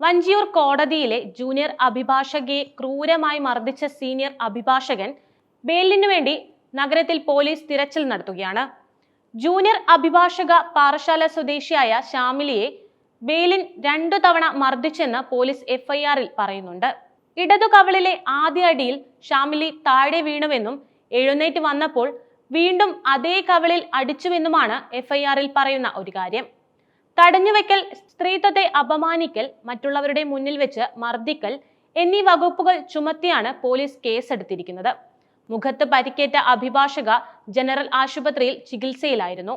വഞ്ചിയൂർ കോടതിയിലെ ജൂനിയർ അഭിഭാഷകയെ ക്രൂരമായി മർദ്ദിച്ച സീനിയർ അഭിഭാഷകൻ ബെയിലിനു വേണ്ടി നഗരത്തിൽ പോലീസ് തിരച്ചിൽ നടത്തുകയാണ്. ജൂനിയർ അഭിഭാഷക പാറശാല സ്വദേശിയായ ശ്യാമിലിയെ ബെയിലിൻ രണ്ടു തവണ മർദ്ദിച്ചെന്ന് പോലീസ് എഫ്ഐആറിൽ പറയുന്നുണ്ട്. ഇടതു കവളിലെ ആദ്യ അടിയിൽ ഷാമിലി താഴെ വീണുവെന്നും എഴുന്നേറ്റ് വന്നപ്പോൾ വീണ്ടും അതേ കവളിൽ അടിച്ചുവെന്നുമാണ് എഫ്ഐആറിൽ പറയുന്ന ഒരു കാര്യം. തടഞ്ഞുവെക്കൽ സ്ത്രീത്വത്തെ അപമാനിക്കൽ മറ്റുള്ളവരുടെ മുന്നിൽ വെച്ച് മർദ്ദിക്കൽ എന്നീ വകുപ്പുകൾ ചുമത്തിയാണ് പോലീസ് കേസെടുത്തിരിക്കുന്നത്. മുഖത്ത് പരിക്കേറ്റ അഭിഭാഷക ജനറൽ ആശുപത്രിയിൽ ചികിത്സയിലായിരുന്നു.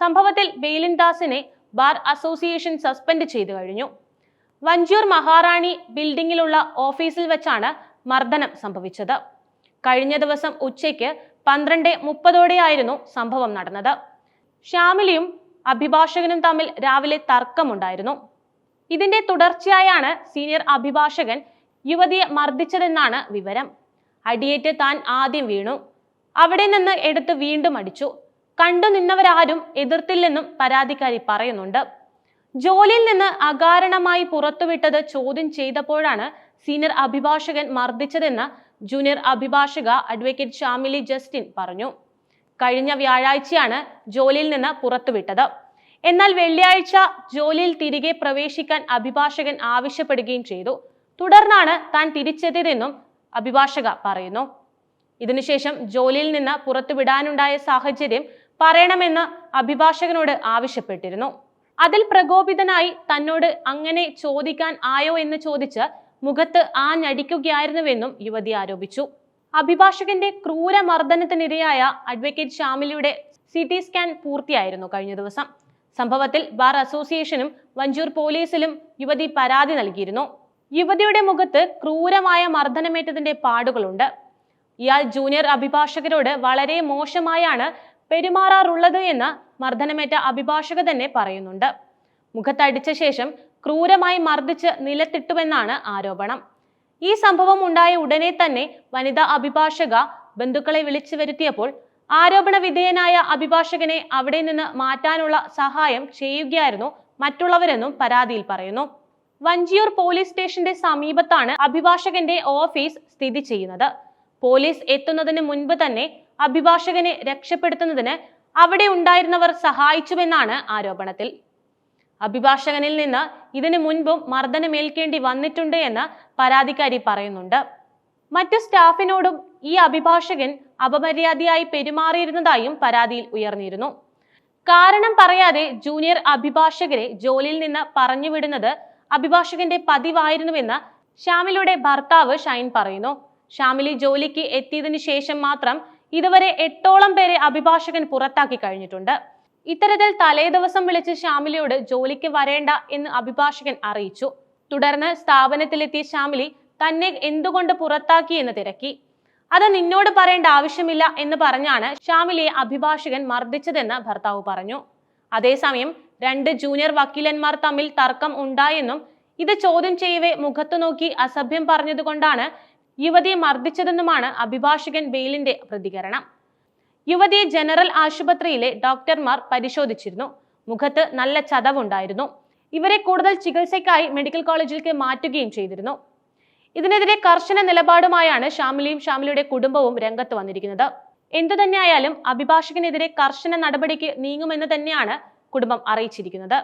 സംഭവത്തിൽ ബെയിലിൻ ദാസിനെ ബാർ അസോസിയേഷൻ സസ്പെൻഡ് ചെയ്തു കഴിഞ്ഞു. വഞ്ചൂർ മഹാറാണി ബിൽഡിംഗിലുള്ള ഓഫീസിൽ വെച്ചാണ് മർദ്ദനം സംഭവിച്ചത്. കഴിഞ്ഞ ദിവസം ഉച്ചയ്ക്ക് പന്ത്രണ്ട് മുപ്പതോടെയായിരുന്നു സംഭവം നടന്നത്. ഷ്യാമിലിയും അഭിഭാഷകനും തമ്മിൽ രാവിലെ തർക്കമുണ്ടായിരുന്നു. ഇതിന്റെ തുടർച്ചയായാണ് സീനിയർ അഭിഭാഷകൻ യുവതിയെ മർദ്ദിച്ചതെന്നാണ് വിവരം. അടിയേറ്റ് താൻ ആദ്യം വീണു. അവിടെ നിന്ന് എടുത്ത് വീണ്ടും അടിച്ചു. കണ്ടു നിന്നവരാരും എതിർത്തില്ലെന്നും പരാതിക്കാരി പറയുന്നുണ്ട്. ജോലിയിൽ നിന്ന് അകാരണമായി പുറത്തുവിട്ടത് ചോദ്യം ചെയ്തപ്പോഴാണ് സീനിയർ അഭിഭാഷകൻ മർദ്ദിച്ചതെന്ന് ജൂനിയർ അഭിഭാഷക അഡ്വക്കേറ്റ് ഷാമിലി ജസ്റ്റിൻ പറഞ്ഞു. കഴിഞ്ഞ വ്യാഴാഴ്ചയാണ് ജോലിയിൽ നിന്ന് പുറത്തുവിട്ടത്. എന്നാൽ വെള്ളിയാഴ്ച ജോലിയിൽ തിരികെ പ്രവേശിക്കാൻ അഭിഭാഷകൻ ആവശ്യപ്പെടുകയും ചെയ്തു. തുടർന്നാണ് താൻ തിരിച്ചെത്തിയതെന്നും അഭിഭാഷക പറയുന്നു. ഇതിനുശേഷം ജോലിയിൽ നിന്ന് പുറത്തുവിടാനുണ്ടായ സാഹചര്യം പറയണമെന്ന് അഭിഭാഷകനോട് ആവശ്യപ്പെട്ടിരുന്നു. അതിൽ പ്രകോപിതനായി തന്നോട് അങ്ങനെ ചോദിക്കാൻ ആയോ എന്ന് ചോദിച്ച് മുഖത്ത് ആഞ്ഞടിക്കുകയായിരുന്നുവെന്നും യുവതി ആരോപിച്ചു. അഭിഭാഷകന്റെ ക്രൂര മർദ്ദനത്തിനിരയായ അഡ്വക്കേറ്റ് ഷാമിലിയുടെ സി ടി സ്കാൻ പൂർത്തിയായിരുന്നു കഴിഞ്ഞ ദിവസം. സംഭവത്തിൽ ബാർ അസോസിയേഷനും വഞ്ചൂർ പോലീസിലും യുവതി പരാതി നൽകിയിരുന്നു. യുവതിയുടെ മുഖത്ത് ക്രൂരമായ മർദ്ദനമേറ്റതിന്റെ പാടുകളുണ്ട്. ഇയാൾ ജൂനിയർ അഭിഭാഷകരോട് വളരെ മോശമായാണ് പെരുമാറാറുള്ളത് എന്ന് മർദ്ദനമേറ്റ അഭിഭാഷക തന്നെ പറയുന്നുണ്ട്. മുഖത്തടിച്ച ശേഷം ക്രൂരമായി മർദ്ദിച്ച് നിലത്തിട്ടുവെന്നാണ് ആരോപണം. ഈ സംഭവം ഉണ്ടായ ഉടനെ തന്നെ വനിതാ അഭിഭാഷക ബന്ധുക്കളെ വിളിച്ചു വരുത്തിയപ്പോൾ ആരോപണ വിധേയനായ അഭിഭാഷകനെ അവിടെ നിന്ന് മാറ്റാനുള്ള സഹായം ചെയ്യുകയായിരുന്നു മറ്റുള്ളവരെന്നും പരാതിയിൽ പറയുന്നു. വഞ്ചിയൂർ പോലീസ് സ്റ്റേഷന്റെ സമീപത്താണ് അഭിഭാഷകന്റെ ഓഫീസ് സ്ഥിതി ചെയ്യുന്നത്. പോലീസ് എത്തുന്നതിന് മുൻപ് തന്നെ അഭിഭാഷകനെ രക്ഷപ്പെടുത്തുന്നതിന് അവിടെ ഉണ്ടായിരുന്നവർ സഹായിച്ചുവെന്നാണ് ആരോപണത്തിൽ. അഭിഭാഷകനിൽ നിന്ന് ഇതിനു മുൻപും മർദ്ദനമേൽക്കേണ്ടി വന്നിട്ടുണ്ട് എന്ന് പരാതിക്കാരി പറയുന്നുണ്ട്. മറ്റു സ്റ്റാഫിനോടും ഈ അഭിഭാഷകൻ അപമര്യാദയായി പെരുമാറിയിരുന്നതായും പരാതിയിൽ ഉയർന്നിരുന്നു. കാരണം പറയാതെ ജൂനിയർ അഭിഭാഷകരെ ജോലിയിൽ നിന്ന് പറഞ്ഞുവിടുന്നത് അഭിഭാഷകന്റെ പതിവായിരുന്നുവെന്ന് ഷാമിലിയുടെ ഭർത്താവ് ഷൈൻ പറയുന്നു. ഷാമിലി ജോലിക്ക് എത്തിയതിനു ശേഷം മാത്രം ഇതുവരെ എട്ടോളം പേരെ അഭിഭാഷകൻ പുറത്താക്കി കഴിഞ്ഞിട്ടുണ്ട്. ഇത്തരത്തിൽ തലേദിവസം വിളിച്ച് ശ്യാമിലിയോട് ജോലിക്ക് വരേണ്ട എന്ന് അഭിഭാഷകൻ അറിയിച്ചു. തുടർന്ന് സ്ഥാപനത്തിലെത്തിയ ശ്യാമിലി തന്നെ എന്തുകൊണ്ട് പുറത്താക്കി എന്ന് തിരക്കി. അത് നിന്നോട് പറയേണ്ട ആവശ്യമില്ല എന്ന് പറഞ്ഞാണ് ശ്യാമിലിയെ അഭിഭാഷകൻ മർദ്ദിച്ചതെന്ന് ഭർത്താവ് പറഞ്ഞു. അതേസമയം രണ്ട് ജൂനിയർ വക്കീലന്മാർ തമ്മിൽ തർക്കം ഉണ്ടായെന്നും ഇത് ചോദ്യം ചെയ്യവേ മുഖത്തു നോക്കി അസഭ്യം പറഞ്ഞതുകൊണ്ടാണ് യുവതിയെ മർദ്ദിച്ചതെന്നുമാണ് അഭിഭാഷകൻ ബെയിലിന്റെ പ്രതികരണം. യുവതിയെ ജനറൽ ആശുപത്രിയിലെ ഡോക്ടർമാർ പരിശോധിച്ചിരുന്നു. മുഖത്ത് നല്ല ചതവുണ്ടായിരുന്നു. ഇവരെ കൂടുതൽ ചികിത്സയ്ക്കായി മെഡിക്കൽ കോളേജിലേക്ക് മാറ്റുകയും ചെയ്തിരുന്നു. ഇതിനെതിരെ കർശന നിലപാടുമായാണ് ഷാമിലിയും ഷാമിലിയുടെ കുടുംബവും രംഗത്ത് വന്നിരിക്കുന്നത്. എന്തു തന്നെയായാലും അഭിഭാഷകനെതിരെ കർശന നടപടിക്ക് നീങ്ങുമെന്ന് തന്നെയാണ് കുടുംബം അറിയിച്ചിരിക്കുന്നത്.